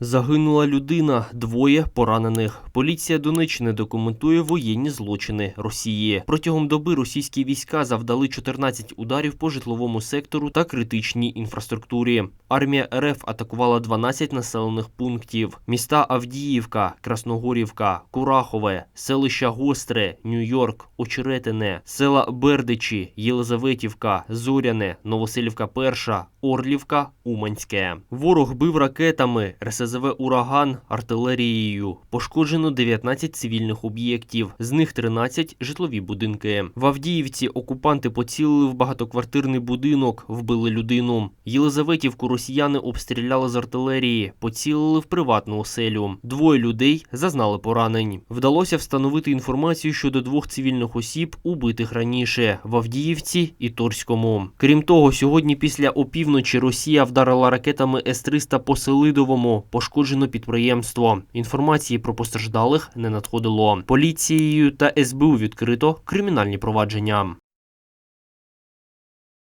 Загинула людина, двоє поранених. Поліція Донеччини документує воєнні злочини Росії. Протягом доби російські війська завдали 14 ударів по житловому сектору та критичній інфраструктурі. Армія РФ атакувала 12 населених пунктів: міста Авдіївка, Красногорівка, Курахове, селища Гостре, Нью-Йорк, Очеретине, села Бердичі, Єлизаветівка, Зоряне, Новоселівка Перша, Орлівка, Уманське. Ворог бив ракетами, РСЗВ Ураган, артилерією. Пошкоджено 19 цивільних об'єктів, з них 13 житлові будинки. В Авдіївці окупанти поцілили в багатоквартирний будинок, вбили людину. Єлизаветівку росіяни обстріляли з артилерії, поцілили в приватну оселю. Двоє людей зазнали поранень. Вдалося встановити інформацію щодо двох цивільних осіб, убитих раніше в Авдіївці і Торському. Крім того, сьогодні після опівночі Росія вдарила ракетами С-300 по Селидовому. Пошкоджено підприємство. Інформації про постраждалих не надходило. Поліцією та СБУ відкрито кримінальні провадження.